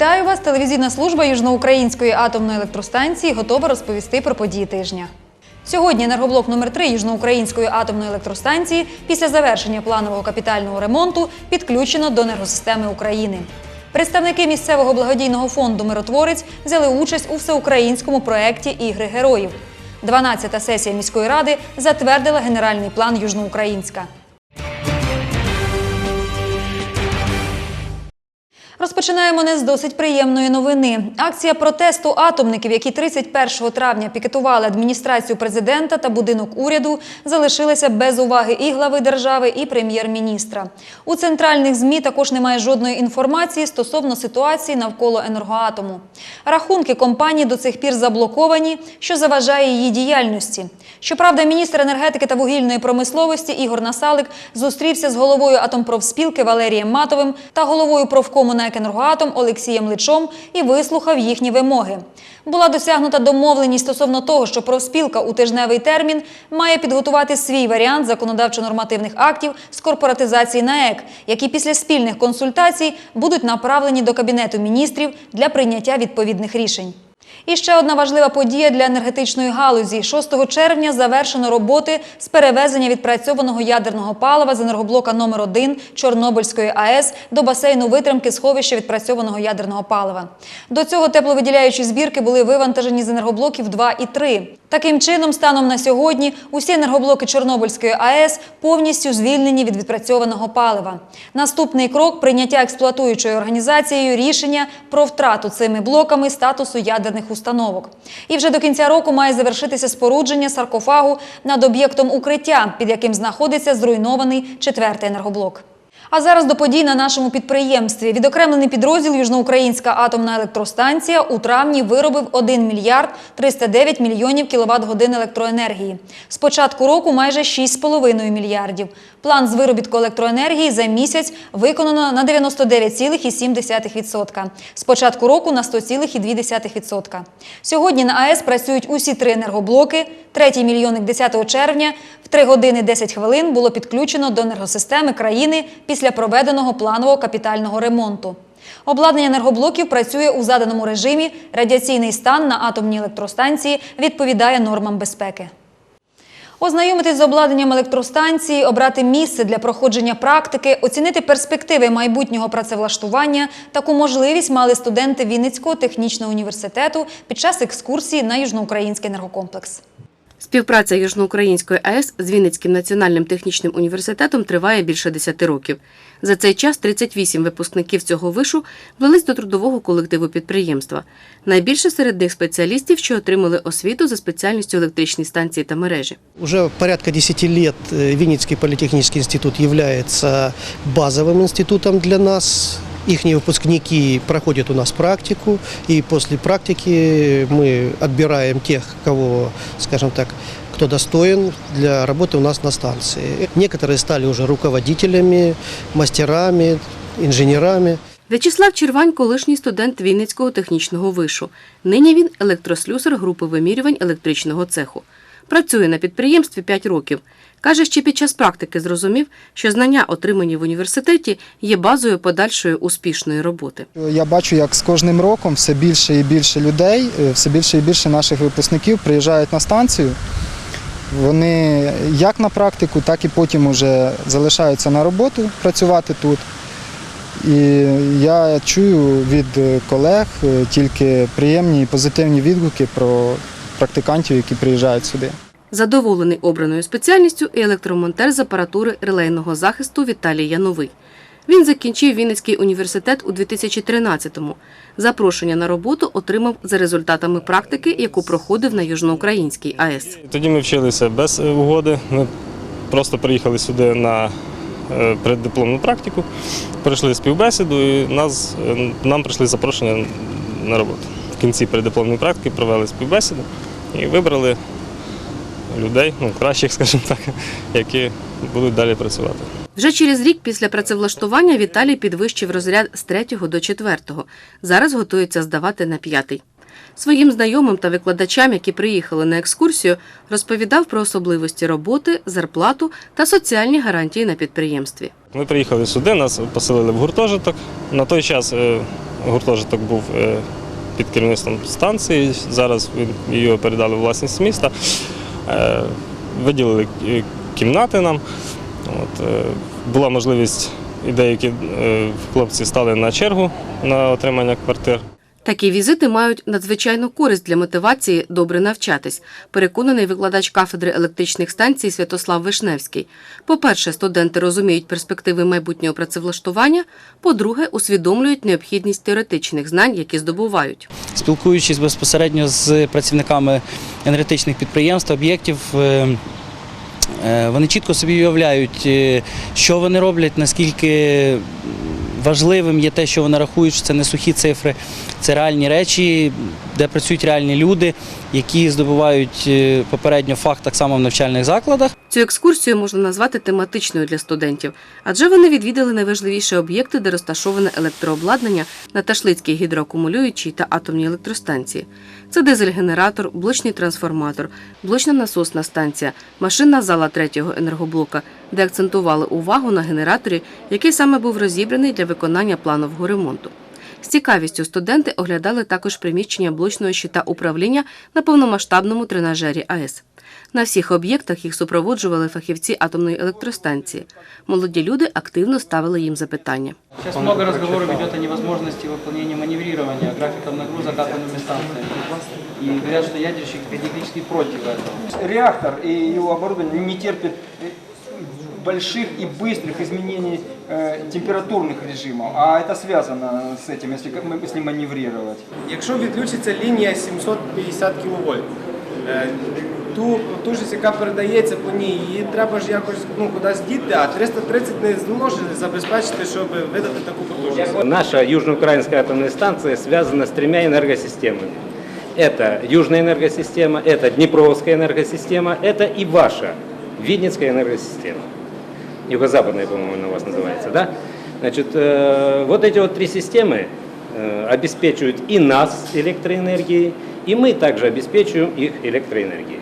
Вітаю вас! Телевізійна служба Южноукраїнської атомної електростанції готова розповісти про події тижня. Сьогодні енергоблок номер 3 Южноукраїнської атомної електростанції після завершення планового капітального ремонту підключено до енергосистеми України. Представники місцевого благодійного фонду Миротворець взяли участь у всеукраїнському проєкті Ігри героїв. 12-та сесія міської ради затвердила генеральний план Южноукраїнська. Розпочинаємо не з досить приємної новини. Акція протесту атомників, які 31 травня пікетували адміністрацію президента та будинок уряду, залишилася без уваги і глави держави, і прем'єр-міністра. У центральних змі також немає жодної інформації стосовно ситуації навколо енергоатому. Рахунки компанії до цих пір заблоковані, що заважає її діяльності. Щоправда, міністр енергетики та вугільної промисловості Ігор Насалик зустрівся з головою атомпрофспілки Валерієм Матовим та головою профкому НАЕК «Енергоатом» Олексієм Личом і вислухав їхні вимоги. Була досягнута домовленість стосовно того, що профспілка у тижневий термін має підготувати свій варіант законодавчо-нормативних актів з корпоратизації НАЕК, які після спільних консультацій будуть направлені до Кабінету міністрів для прийняття відповідних рішень. І ще одна важлива подія для енергетичної галузі. 6 червня завершено роботи з перевезення відпрацьованого ядерного палива з енергоблока номер 1 Чорнобильської АЕС до басейну витримки сховища відпрацьованого ядерного палива. До цього тепловиділяючі збірки були вивантажені з енергоблоків 2 і 3. Таким чином, станом на сьогодні, усі енергоблоки Чорнобильської АЕС повністю звільнені від відпрацьованого палива. Наступний крок прийняття експлуатуючою організацією рішення про втрату цими блоками статусу ядерних установок. І вже до кінця року має завершитися спорудження саркофагу над об'єктом укриття, під яким знаходиться зруйнований четвертий енергоблок. А зараз до подій на нашому підприємстві. Відокремлений підрозділ Южноукраїнська атомна електростанція у травні виробив 1 мільярд 309 мільйонів кіловат годин електроенергії. З початку року майже 6,5 мільярдів. План з виробітку електроенергії за місяць виконано на 99,7%. З початку року на 100,2%. Сьогодні на АЕС працюють усі три енергоблоки. Третій мільйонник 10 червня в 3 години 10 хвилин було підключено до енергосистеми країни після проведеного планового капітального ремонту. Обладнання енергоблоків працює у заданому режимі. Радіаційний стан на атомній електростанції відповідає нормам безпеки. Ознайомитись з обладнанням електростанції, обрати місце для проходження практики, оцінити перспективи майбутнього працевлаштування. Таку можливість мали студенти Вінницького технічного університету під час екскурсії на Южноукраїнський енергокомплекс. Співпраця Южноукраїнської АЕС з Вінницьким національним технічним університетом триває більше 10 років. За цей час 38 випускників цього вишу влились до трудового колективу підприємства. Найбільше серед них спеціалістів, що отримали освіту за спеціальністю електричні станції та мережі. Уже порядка 10 лет э, Винницкий политехнический институт является базовым институтом для нас. Их выпускники проходят у нас практику, и после практики мы отбираем тех, кого, скажем так, кто достоин для работы у нас на станции. Некоторые стали уже руководителями, мастерами, инженерами. В'ячеслав Червань – колишній студент Вінницького технічного вишу. Нині він електрослюсар групи вимірювань електричного цеху. Працює на підприємстві 5 років. Каже, ще під час практики зрозумів, що знання, отримані в університеті, є базою подальшої успішної роботи. Я бачу, як з кожним роком все більше і більше людей, е, все більше і більше наших випускників приїжджають на станцію. Вони як на практику, так і потім вже залишаються на роботу працювати тут. І я чую від колег е, тільки приємні і позитивні відгуки про практикантів, які приїжджають сюди. Задоволений обраною спеціальністю і електромонтер з апаратури релейного захисту Віталій Яновий. Він закінчив Вінницький університет у 2013-му. Запрошення на роботу отримав за результатами практики, яку проходив на Южноукраїнській АЕС. Тоді ми вчилися без угоди. Ми просто приїхали сюди на е, преддипломну практику, пройшли співбесіду і нас, е, нам прийшли запрошення на роботу. В кінці преддипломної практики провели співбесіду і вибрали людей, ну, кращих, скажімо так, які будуть далі працювати. Вже через рік після працевлаштування Віталій підвищив розряд з 3 до 4. Зараз готується здавати на п'ятий. Своїм знайомим та викладачам, які приїхали на екскурсію, розповідав про особливості роботи, зарплату та соціальні гарантії на підприємстві. Ми приїхали сюди, нас поселили в гуртожиток. На той час е, гуртожиток був е, під керівництвом станції. Зараз його передали власність міста. Е, Виділили кімнати нам. От, е, була можливість, і деякі е, хлопці стали на чергу на отримання квартир. Такі візити мають надзвичайну користь для мотивації добре навчатись, переконаний викладач кафедри електричних станцій Святослав Вишневський. По-перше, студенти розуміють перспективи майбутнього працевлаштування. По-друге, усвідомлюють необхідність теоретичних знань, які здобувають. спілкуючись безпосередньо з працівниками енергетичних підприємств, об'єктів, е, е, вони чітко собі уявляють, е, що вони роблять, наскільки важливим є те, що вони рахують, що це не сухі цифри, це реальні речі, де працюють реальні люди, які здобувають е, попередньо факт так само в навчальних закладах. Цю екскурсію можна назвати тематичною для студентів, адже вони відвідали найважливіші об'єкти, де розташоване електрообладнання на Ташлицькій гідроакумулюючій та атомній електростанції. Це дизель-генератор, блочний трансформатор, блочна насосна станція, машинна зала третього енергоблока, де акцентували увагу на генераторі, який саме був розібраний для виконання планового ремонту. З цікавістю студенти оглядали також приміщення блочного щита управління на повномасштабному тренажері АЕС. На всіх об'єктах їх супроводжували фахівці атомної електростанції. Молоді люди активно ставили їм запитання. Сейчас много разговоров идет о невозможности выполнения маневрирования графиком нагрузок атомными станциями. И говорят, что ядерщики категорически против этого. реактор и его оборудование не терпит э, больших и быстрых изменений э, температурных режимов, а это связано с этим, если как мы- если маневрировать. Якщо відключиться лінія 750 кВт, е, ту потужність, яка передається по ній, її треба ж якось ну, кудись діти, а 330 не зможе забезпечити, щоб видати таку потужність. Наша южноукраинская атомная станция связана с тремя энергосистемами. Это Южная энергосистема, это Днепровская энергосистема, это и ваша Видницкая энергосистема. Юго-западная, по-моему, она у вас называется, да? Значит, э, вот эти вот три системы э, обеспечивают и нас электроэнергией, и мы также обеспечиваем их электроэнергией.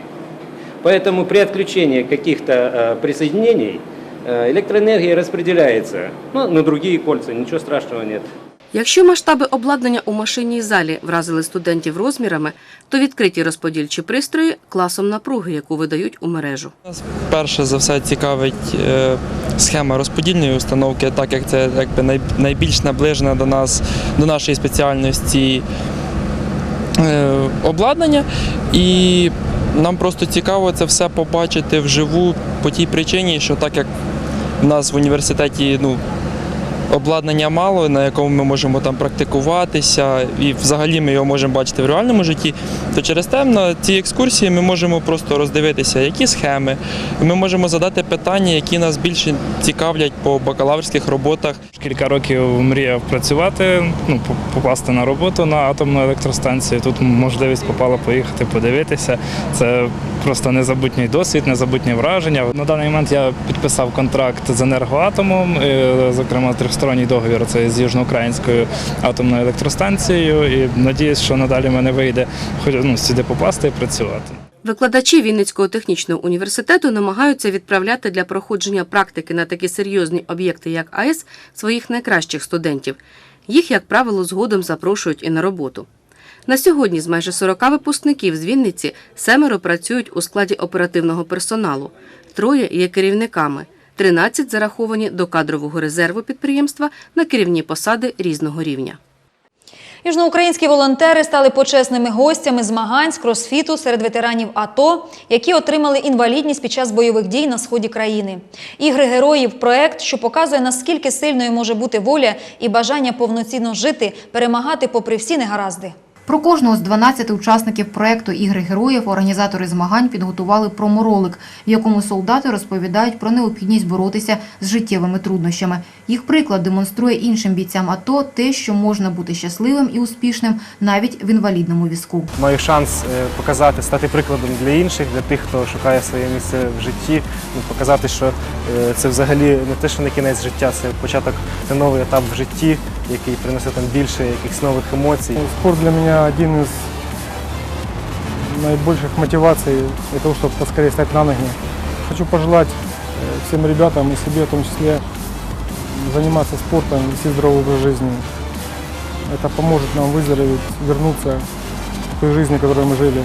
Поэтому при отключении каких-то э, присоединений электроэнергия распределяется ну, на другие кольца, ничего страшного нет. Якщо масштаби обладнання у машинній залі вразили студентів розмірами, то відкриті розподільчі пристрої класом напруги, яку видають у мережу. Нас перше за все цікавить е, схема розподільної установки, так як це якби найбільш наближена до нас, до нашої спеціальності е, обладнання. І нам просто цікаво це все побачити вживу по тій причині, що так як в нас в університеті ну, обладнання мало, на якому ми можемо там практикуватися, і взагалі ми його можемо бачити в реальному житті, то через те на цій екскурсії ми можемо просто роздивитися, які схеми. Ми можемо задати питання, які нас більше цікавлять по бакалаврських роботах. Кілька років мріяв працювати, ну, попасти на роботу на атомну електростанцію. Тут можливість попала поїхати, подивитися. Це просто незабутній досвід, незабутні враження. На даний момент я підписав контракт з енергоатомом, зокрема трьохсторонній договір це з Южноукраїнською атомною електростанцією. І надіюсь, що надалі мене вийде хоч ну, сюди попасти і працювати. Викладачі Вінницького технічного університету намагаються відправляти для проходження практики на такі серйозні об'єкти, як АЕС, своїх найкращих студентів. Їх, як правило, згодом запрошують і на роботу. На сьогодні з майже 40 випускників з Вінниці семеро працюють у складі оперативного персоналу, троє є керівниками, 13 зараховані до кадрового резерву підприємства на керівні посади різного рівня. Южноукраїнські волонтери стали почесними гостями змагань з кросфіту серед ветеранів АТО, які отримали інвалідність під час бойових дій на сході країни. Ігри героїв проект, що показує наскільки сильною може бути воля і бажання повноцінно жити, перемагати попри всі негаразди. Про кожного з 12 учасників проекту Ігри героїв організатори змагань підготували проморолик, в якому солдати розповідають про необхідність боротися з життєвими труднощами. Їх приклад демонструє іншим бійцям АТО те, що можна бути щасливим і успішним навіть в інвалідному візку. Маю шанс е, показати, стати прикладом для інших, для тих, хто шукає своє місце в житті, ну, показати, що е, це взагалі не те, що не кінець життя, це початок, це новий етап в житті, який принесе там більше якихось нових емоцій. Спорт для мене один із найбільших мотивацій для того, щоб поскорее стати на ноги. Хочу пожелати всім ребятам і собі в тому числі займатися спортом, вести здоровий образ життя. Это поможет нам выздороветь, вернуться к той жизни, которой мы жили.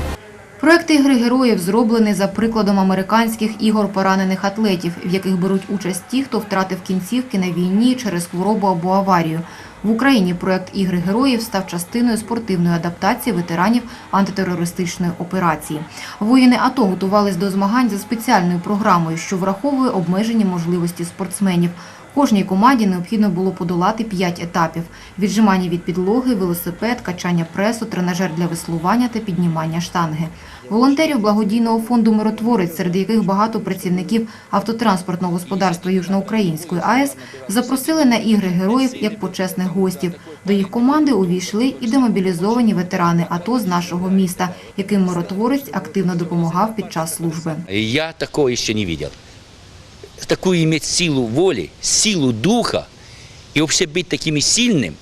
Проект ігри героїв зроблений за прикладом американських ігор поранених атлетів, в яких беруть участь ті, хто втратив кінцівки на війні через хворобу або аварію. В Україні проект ігри героїв став частиною спортивної адаптації ветеранів антитерористичної операції. Воїни АТО готувались до змагань за спеціальною програмою, що враховує обмежені можливості спортсменів. Кожній команді необхідно було подолати 5 етапів: віджимання від підлоги, велосипед, качання пресу, тренажер для веслування та піднімання штанги. Волонтерів благодійного фонду Миротворець, серед яких багато працівників автотранспортного господарства Южноукраїнської АЕС, запросили на ігри героїв як почесних гостів. До їх команди увійшли і демобілізовані ветерани АТО з нашого міста, яким миротворець активно допомагав під час служби. Я такого еще не видел. Такую иметь силу воли, силу духа и вообще быть таким сильным.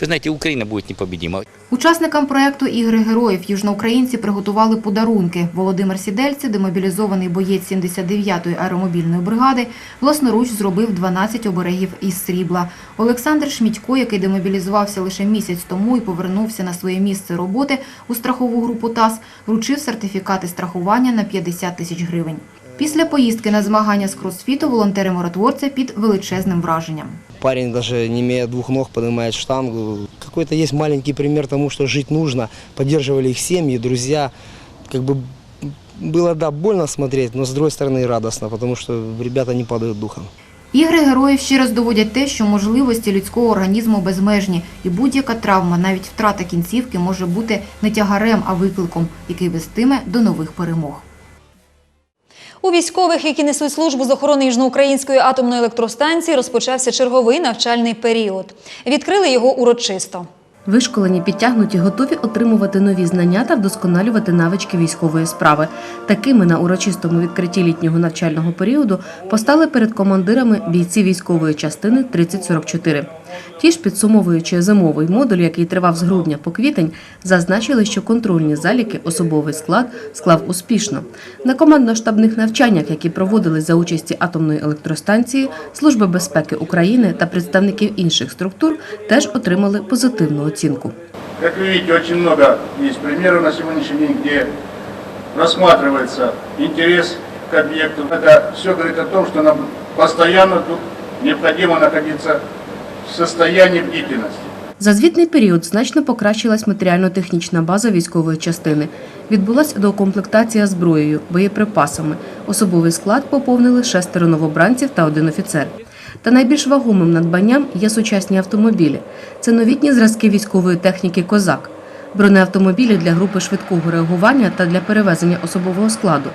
Вы знаете, Украина будет непобедима. Учасникам проекту Ігри героїв южноукраїнці приготували подарунки. Володимир Сідельце, демобілізований боєць 79-ї аеромобільної бригади, власноруч зробив 12 оберегів із срібла. Олександр Шмідько, який демобілізувався лише місяць тому і повернувся на своє місце роботи у страхову групу ТАСС, вручив сертифікати страхування на 50 тисяч гривень. Після поїздки на змагання з кросфіту волонтери миротворця під величезним враженням. Парень даже не имея двух ног поднимает штангу. Какой-то есть маленький пример тому, что жить нужно. Поддерживали их семьи, друзья. Как бы было, да, больно смотреть, но с другой стороны и радостно, потому что ребята не падают духом. Ігри героїв ще раз доводять те, що можливості людського організму безмежні, і будь-яка травма, навіть втрата кінцівки, може бути не тягарем, а викликом, який вестиме до нових перемог. У військових, які несуть службу з охорони Южноукраїнської атомної електростанції, розпочався черговий навчальний період. Відкрили його урочисто. Вишколені, підтягнуті, готові отримувати нові знання та вдосконалювати навички військової справи. Такими на урочистому відкритті літнього навчального періоду постали перед командирами бійці військової частини 3044. Ті ж, підсумовуючи зимовий модуль, який тривав з грудня по квітень, зазначили, що контрольні заліки особовий склад склав успішно. На командно-штабних навчаннях, які проводились за участі атомної електростанції, Служби безпеки України та представників інших структур, теж отримали позитивну оцінку. Как вы видите, очень много есть примеров на сегодняшний день, где рассматривается интерес к объекту. Это все говорит о том, что нам постоянно тут необходимо находиться в бдительности. За звітний період значно покращилась матеріально-технічна база військової частини. Відбулась доукомплектація зброєю, боєприпасами. Особовий склад поповнили шестеро новобранців та один офіцер. Та найбільш вагомим надбанням є сучасні автомобілі. Це новітні зразки військової техніки Козак, бронеавтомобілі для групи швидкого реагування та для перевезення особового складу.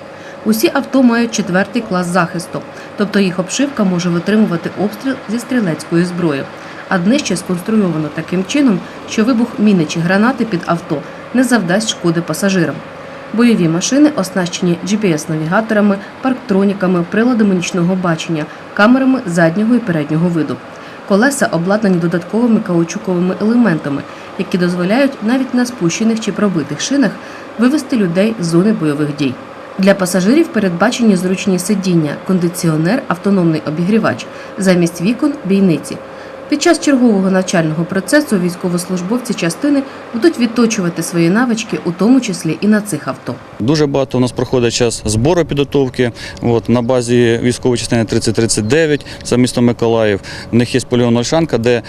Усі авто мають четвертий клас захисту, тобто їх обшивка може витримувати обстріл зі стрілецької зброї. А днище сконструйовано таким чином, що вибух міни чи гранати під авто не завдасть шкоди пасажирам. Бойові машини оснащені GPS-навігаторами, парктроніками, приладами нічного бачення, камерами заднього і переднього виду. Колеса обладнані додатковими каучуковими елементами, які дозволяють навіть на спущених чи пробитих шинах вивести людей з зони бойових дій. Для пасажирів передбачені зручні сидіння, кондиціонер, автономний обігрівач, замість вікон бійниці. Під час чергового навчального процесу військовослужбовці частини будуть відточувати свої навички, у тому числі і на цих авто. Дуже багато у нас проходить час збору підготовки. От, на базі військової частини 3039, це місто Миколаїв. У них є полігон Ольшанка, де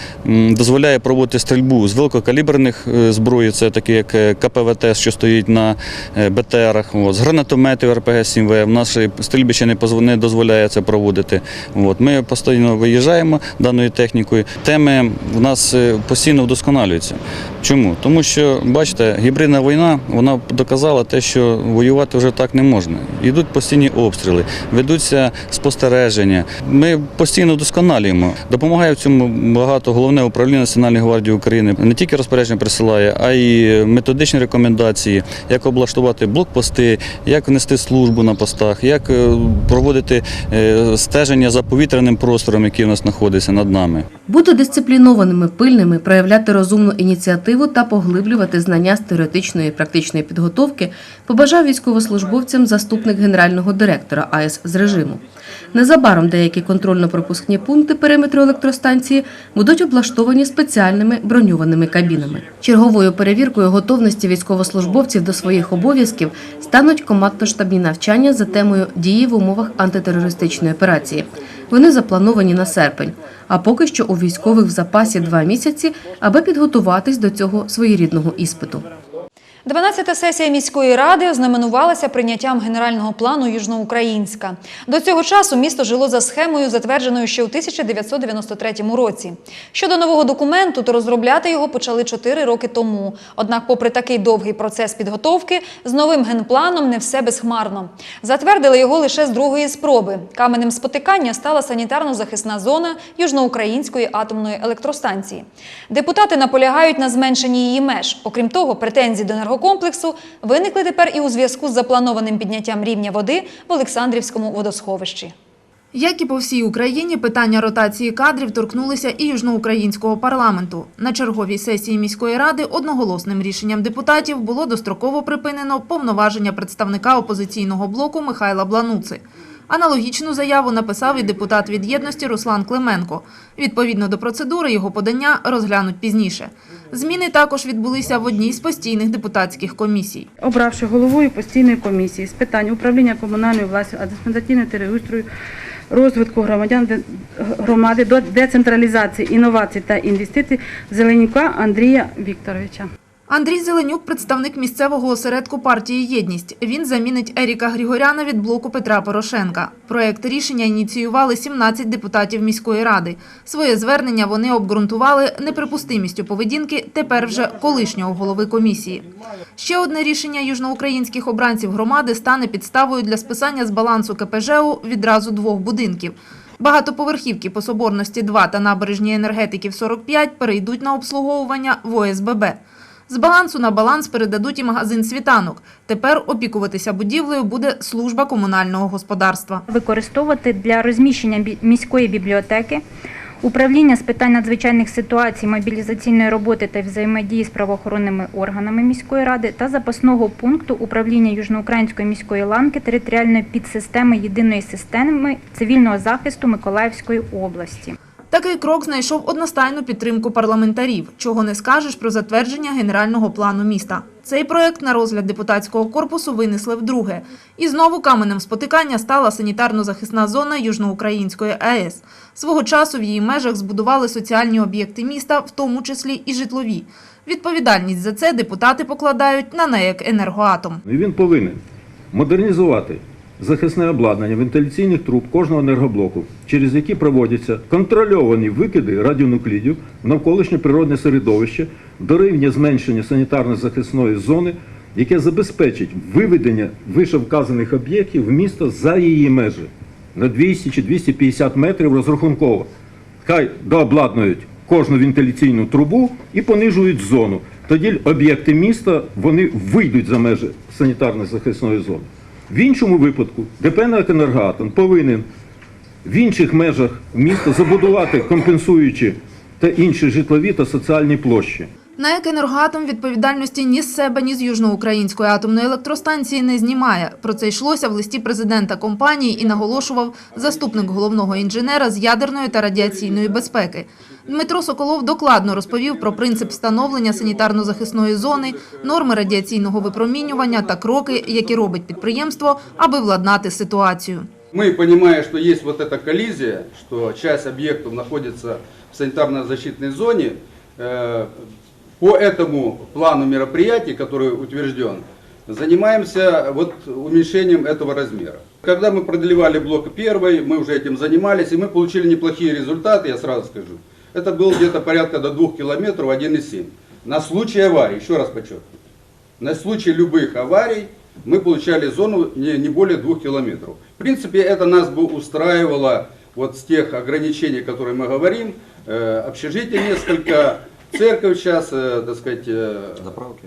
дозволяє проводити стрільбу з великокаліберних е, зброї, це такі як е, КПВТ, що стоїть на е, БТРах, от, з гранатометів РПГ-7В. В нашій стрільбищі не позв- не дозволяє це проводити. От, ми постійно виїжджаємо даною технікою. Теми в нас е, постійно вдосконалюються. Чому? Тому що, бачите, гібридна війна вона доказала те, що воювати вже так не можна. Йдуть постійні обстріли, ведуться спостереження. Ми постійно вдосконалюємо. Допомагає в цьому багато головне управління Національної гвардії України. Не тільки розпорядження присилає, а й методичні рекомендації, як облаштувати блокпости, як внести службу на постах, як е, проводити е, стеження за повітряним простором, який у нас знаходиться над нами. Бути дисциплінованими, пильними, проявляти розумну ініціативу та поглиблювати знання з теоретичної і практичної підготовки побажав військовослужбовцям заступник генерального директора АЕС з режиму. Незабаром деякі контрольно-пропускні пункти периметру електростанції будуть облаштовані спеціальними броньованими кабінами. Черговою перевіркою готовності військовослужбовців до своїх обов'язків стануть командно-штабні навчання за темою дії в умовах антитерористичної операції. Вони заплановані на серпень. А поки що у військових в запасі два місяці, аби підготуватись до цього своєрідного іспиту. 12-та сесія міської ради ознаменувалася прийняттям генерального плану Южноукраїнська. До цього часу місто жило за схемою, затвердженою ще у 1993 році. Щодо нового документу, то розробляти його почали 4 роки тому. Однак, попри такий довгий процес підготовки, з новим генпланом не все безхмарно. Затвердили його лише з другої спроби. Каменем спотикання стала санітарно-захисна зона Южноукраїнської атомної електростанції. Депутати наполягають на зменшенні її меж. Окрім того, претензії до енергокомплексу виникли тепер і у зв'язку з запланованим підняттям рівня води в Олександрівському водосховищі. Як і по всій Україні, питання ротації кадрів торкнулися і южноукраїнського парламенту. На черговій сесії міської ради одноголосним рішенням депутатів було достроково припинено повноваження представника опозиційного блоку Михайла Блануци. Аналогічну заяву написав і депутат від єдності Руслан Клименко. Відповідно до процедури його подання розглянуть пізніше. Зміни також відбулися в одній з постійних депутатських комісій. обравши головою постійної комісії з питань управління комунальною властю, адміністративної території, розвитку громадян громади до децентралізації, інновацій та інвестицій Зеленюка Андрія Вікторовича. Андрій Зеленюк – представник місцевого осередку партії «Єдність». Він замінить Еріка Григоряна від блоку Петра Порошенка. Проект рішення ініціювали 17 депутатів міської ради. Своє звернення вони обґрунтували неприпустимістю поведінки тепер вже колишнього голови комісії. Ще одне рішення южноукраїнських обранців громади стане підставою для списання з балансу КПЖУ відразу двох будинків. Багатоповерхівки по Соборності 2 та набережні енергетиків 45 перейдуть на обслуговування в ОСББ. З балансу на баланс передадуть і магазин «Світанок». Тепер опікуватися будівлею буде служба комунального господарства. використовувати для розміщення міської бібліотеки, управління з питань надзвичайних ситуацій, мобілізаційної роботи та взаємодії з правоохоронними органами міської ради та запасного пункту управління Южноукраїнської міської ланки територіальної підсистеми єдиної системи цивільного захисту Миколаївської області. Такий крок знайшов одностайну підтримку парламентарів, чого не скажеш про затвердження генерального плану міста. Цей проект на розгляд депутатського корпусу винесли вдруге. І знову каменем спотикання стала санітарно-захисна зона Южноукраїнської АЕС. Свого часу в її межах збудували соціальні об'єкти міста, в тому числі і житлові. Відповідальність за це депутати покладають на НАЕК «Енергоатом». Він повинен модернізувати захисне обладнання вентиляційних труб кожного енергоблоку, через які проводяться контрольовані викиди радіонуклідів в навколишнє природне середовище до рівня зменшення санітарно-захисної зони, яке забезпечить виведення вишевказаних об'єктів в місто за її межі на 200 чи 250 метрів розрахунково. Хай дообладнують кожну вентиляційну трубу і понижують зону. Тоді об'єкти міста вони вийдуть за межі санітарно-захисної зони. В іншому випадку ДП «НАЕК «Енергоатом» повинен в інших межах міста забудувати компенсуючі та інші житлові та соціальні площі. НАЕК «Енергоатом» відповідальності ні з себе, ні з Южноукраїнської атомної електростанції не знімає. Про це йшлося в листі президента компанії і наголошував заступник головного інженера з ядерної та радіаційної безпеки. Дмитро Соколов докладно розповів про принцип встановлення санітарно-захисної зони, норми радіаційного випромінювання та кроки, які робить підприємство, аби владнати ситуацію. Мы, понимая, что есть вот эта коллизия, что часть объектов находится в санитарно-защитной зоне, э, по этому плану мероприятий, который утвержден, занимаемся вот уменьшением этого размера. Когда мы продлевали блок первый, мы уже этим занимались, и мы получили неплохие результаты, я сразу скажу. Это было где-то порядка до 2 километров 1,7. На случай аварии, еще раз подчеркиваю, на случай любых аварий мы получали зону не, не более 2 километров. В принципе, это нас бы устраивало вот с тех ограничений, которые мы говорим. Э, общежитие несколько, церковь сейчас, э, так сказать, э,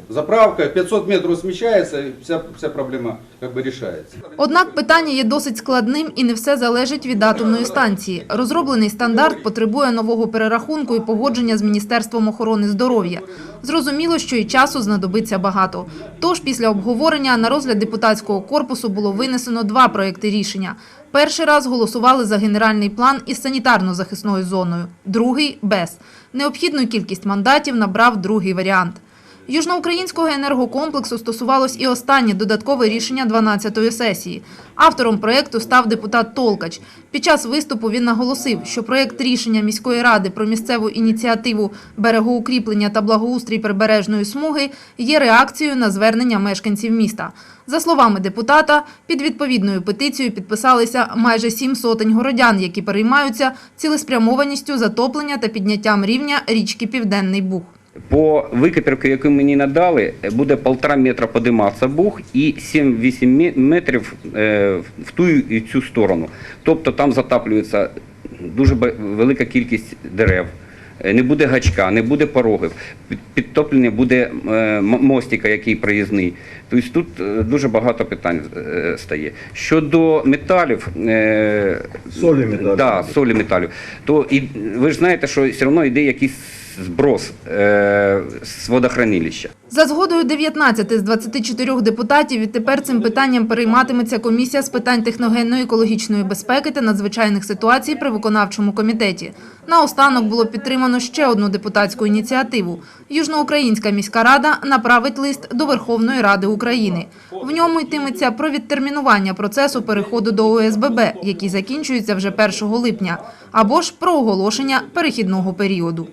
заправка. 500 метров смещается, и вся, вся проблема как бы решается. Однак питання є досить складним і не все залежить від атомної станції. Розроблений стандарт потребує нового перерахунку і погодження з Міністерством охорони здоров'я. Зрозуміло, що і часу знадобиться багато. Тож після обговорення на розгляд депутатського корпусу було винесено два проекти рішення. Перший раз голосували за генеральний план із санітарно-захисною зоною, другий – без. Необхідну кількість мандатів набрав другий варіант. Южноукраїнського енергокомплексу стосувалось і останнє додаткове рішення 12-ї сесії. Автором проєкту став депутат Толкач. Під час виступу він наголосив, що проєкт рішення міської ради про місцеву ініціативу берегоукріплення та благоустрій прибережної смуги є реакцією на звернення мешканців міста. За словами депутата, під відповідною петицією підписалися майже сім сотень городян, які переймаються цілеспрямованістю затоплення та підняттям рівня річки Південний Буг. По википірку, яку мені надали, буде полтора метра подиматися бух і 7-8 метрів е, в ту і цю сторону. Тобто там затаплюється дуже велика кількість дерев. Е, Не буде гачка, не буде порогів. Підтоплення буде е, мостика, який проїзний. Тобто тут дуже багато питань стає. Щодо металів, Солі металів. Да, солі металів, то і ви ж знаєте, що все одно йде якийсь зброс з водохранилища. За згодою 19 з 24 депутатів відтепер цим питанням перейматиметься комісія з питань техногенної екологічної безпеки та надзвичайних ситуацій при виконавчому комітеті. Наостанок було підтримано ще одну депутатську ініціативу. Южноукраїнська міська рада направить лист до Верховної Ради України. В ньому йтиметься про відтермінування процесу переходу до ОСББ, який закінчується вже 1 липня, або ж про оголошення перехідного періоду.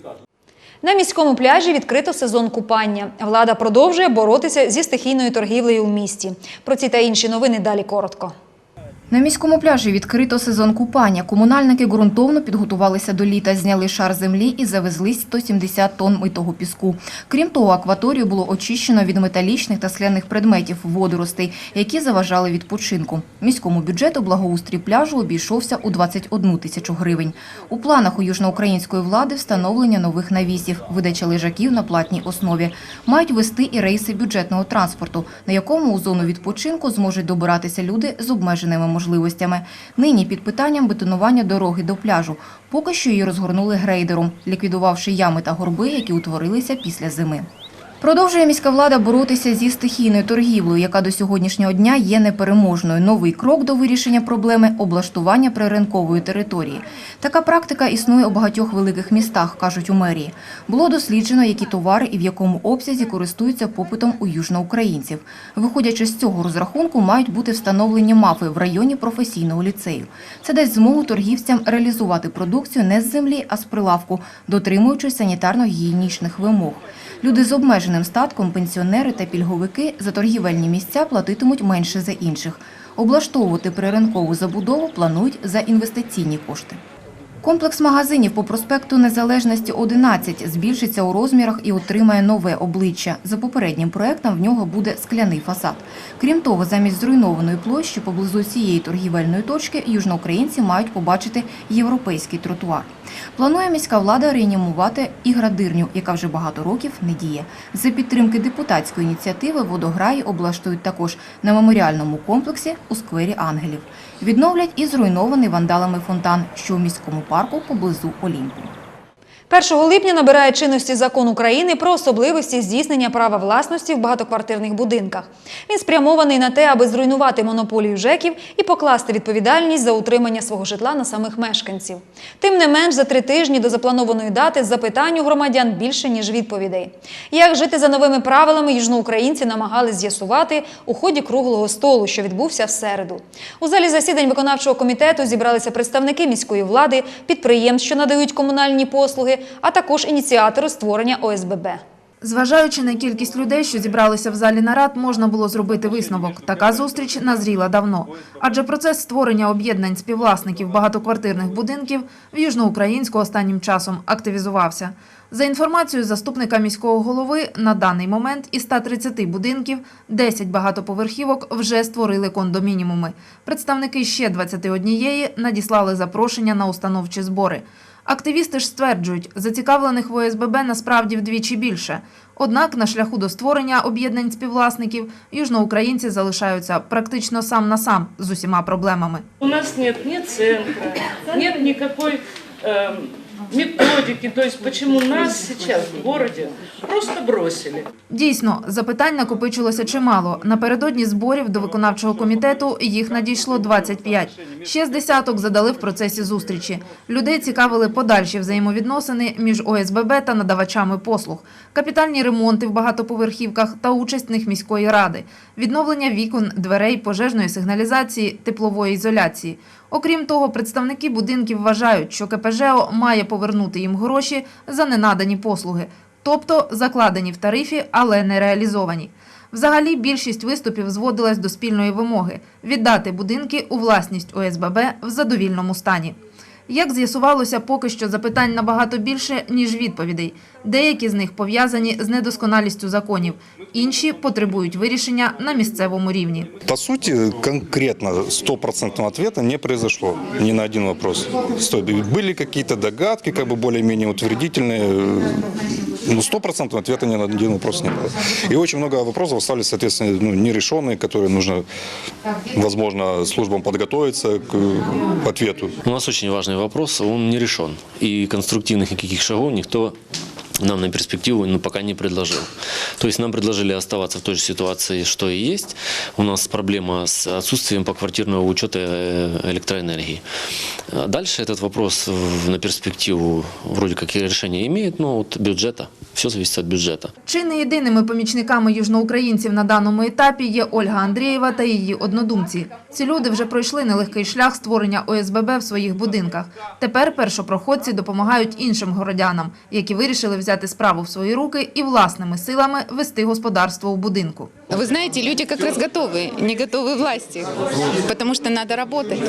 На міському пляжі відкрито сезон купання. Влада продовжує боротися зі стихійною торгівлею у місті. Про ці та інші новини далі коротко. На міському пляжі відкрито сезон купання. Комунальники ґрунтовно підготувалися до літа, зняли шар землі і завезли 170 тонн митого піску. Крім того, акваторію було очищено від металічних та скляних предметів, водоростей, які заважали відпочинку. Міському бюджету благоустрій пляжу обійшовся у 21 тисячу гривень. У планах у южноукраїнської влади встановлення нових навісів, видача лежаків на платній основі. Мають вести і рейси бюджетного транспорту, на якому у зону відпочинку зможуть добиратися люди з обмеженими можливостями. Нині під питанням бетонування дороги до пляжу. Поки що її розгорнули грейдером, ліквідувавши ями та горби, які утворилися після зими. Продовжує міська влада боротися зі стихійною торгівлею, яка до сьогоднішнього дня є непереможною. Новий крок до вирішення проблеми – облаштування приринкової території. Така практика існує у багатьох великих містах, кажуть у мерії. Було досліджено, які товари і в якому обсязі користуються попитом у южноукраїнців. Виходячи з цього розрахунку, мають бути встановлені мафи в районі професійного ліцею. Це дасть змогу торгівцям реалізувати продукцію не з землі, а з прилавку, дотримуючись санітарно-гігієнічних вимог. Люди з обмеженим статком, пенсіонери та пільговики за торгівельні місця платитимуть менше за інших. Облаштовувати приринкову забудову планують за інвестиційні кошти. Комплекс магазинів по проспекту Незалежності 11 збільшиться у розмірах і отримає нове обличчя. За попереднім проектом в нього буде скляний фасад. Крім того, замість зруйнованої площі поблизу цієї торгівельної точки южноукраїнці мають побачити європейський тротуар. Планує міська влада реанімувати і градирню, яка вже багато років не діє. За підтримки депутатської ініціативи водограї облаштують також на меморіальному комплексі у сквері Ангелів. Відновлять і зруйнований вандалами фонтан, що у міському парку поблизу Олімпу. 1 липня набирає чинності закон України про особливості здійснення права власності в багатоквартирних будинках. Він спрямований на те, аби зруйнувати монополію ЖЕКів і покласти відповідальність за утримання свого житла на самих мешканців. Тим не менш, за три тижні до запланованої дати запитань у громадян більше, ніж відповідей. Як жити за новими правилами, южноукраїнці намагались з'ясувати у ході круглого столу, що відбувся в середу. У залі засідань виконавчого комітету зібралися представники міської влади, підприємств, що надають комунальні послуги, а також ініціатори створення ОСББ. Зважаючи на кількість людей, що зібралися в залі нарад, можна було зробити висновок. Така зустріч назріла давно. Адже процес створення об'єднань співвласників багатоквартирних будинків в Южноукраїнську останнім часом активізувався. За інформацією заступника міського голови, на даний момент із 130 будинків 10 багатоповерхівок вже створили кондомінімуми. Представники ще 21 надіслали запрошення на установчі збори. Активісти ж стверджують, зацікавлених в ОСББ насправді вдвічі більше. Однак на шляху до створення об'єднань співвласників южноукраїнці залишаються практично сам на сам з усіма проблемами. У нас немає ні центру, немає ніякої... э, методики, то есть почему нас сейчас в городе просто бросили. Дійсно, запитань накопичилося чимало. Напередодні зборів до виконавчого комітету їх надійшло 25. Ще з десяток задали в процесі зустрічі. Людей цікавили подальші взаємовідносини між ОСББ та надавачами послуг, капітальні ремонти в багатоповерхівках та участь в них міської ради, відновлення вікон, дверей, пожежної сигналізації, теплової ізоляції. Окрім того, представники будинків вважають, що КПЖО має повернути їм гроші за ненадані послуги, тобто закладені в тарифі, але не реалізовані. Взагалі, більшість виступів зводилась до спільної вимоги – віддати будинки у власність ОСББ в задовільному стані. Як з'ясувалося, поки що запитань набагато більше, ніж відповідей. Деякі з них пов'язані з недосконалістю законів, інші потребують вирішення на місцевому рівні. По суті, конкретно 100% відповіді не произошло ні на один вопрос. Сто- якісь догадки, как бы более-менее утвердительные, но стопроцентного ответа ни на один вопрос не было. И очень много вопросов остались, соответственно, ну, нерешенные, которые нужно, возможно, службам подготовиться к э, ответу. У нас очень важный вопрос, он не решен. И конструктивных никаких шагов никто нам на перспективу ну, пока не предложил. То есть нам предложили оставаться в той же ситуации, что и есть. У нас проблема с отсутствием поквартирного учета э, электроэнергии. А Дальше этот вопрос в- на перспективу вроде как и решение имеет, но от бюджета. Все зависит от бюджета. Чи не єдиними помічниками южноукраїнців на даному етапі є Ольга Андрієва та її однодумці. Ці люди вже пройшли нелегкий шлях створення ОСББ в своїх будинках. Тепер першопроходці допомагають іншим городянам, які вирішили взяти справу в свої руки і власними силами вести господарство у будинку. Вы знаете, люди как раз готовы, не готовы власти, потому что надо работать.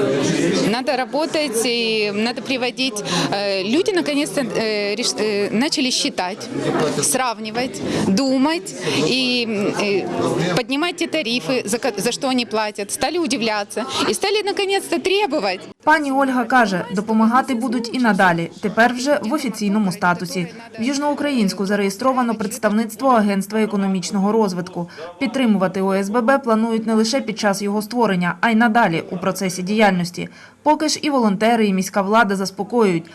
Надо работать и надо приводить. э, Люди наконец-то э, реш- э, начали считать, сравнивать, думать и э, поднимать те тарифы, за ко- за что они платят. Стали удивляться и стали наконец-то требовать. Пані Ольга каже, допомагати будуть і надалі, тепер вже в офіційному статусі. В Южноукраїнську зареєстровано представництво Агентства економічного розвитку. Підтримувати ОСББ планують не лише під час його створення, а й надалі у процесі діяльності. Поки ж і волонтери, і міська влада заспокоюють.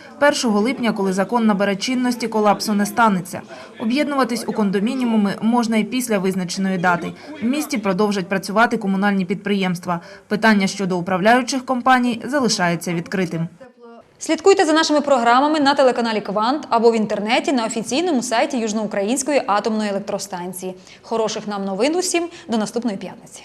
1 липня, коли закон набере чинності, колапсу не станеться. Об'єднуватись у кондомініуми можна і після визначеної дати. В місті продовжать працювати комунальні підприємства. Питання щодо управляючих компаній залишається відкритим. Слідкуйте за нашими програмами на телеканалі Квант або в інтернеті на офіційному сайті Южноукраїнської атомної електростанції. Хороших нам новин усім до наступної п'ятниці.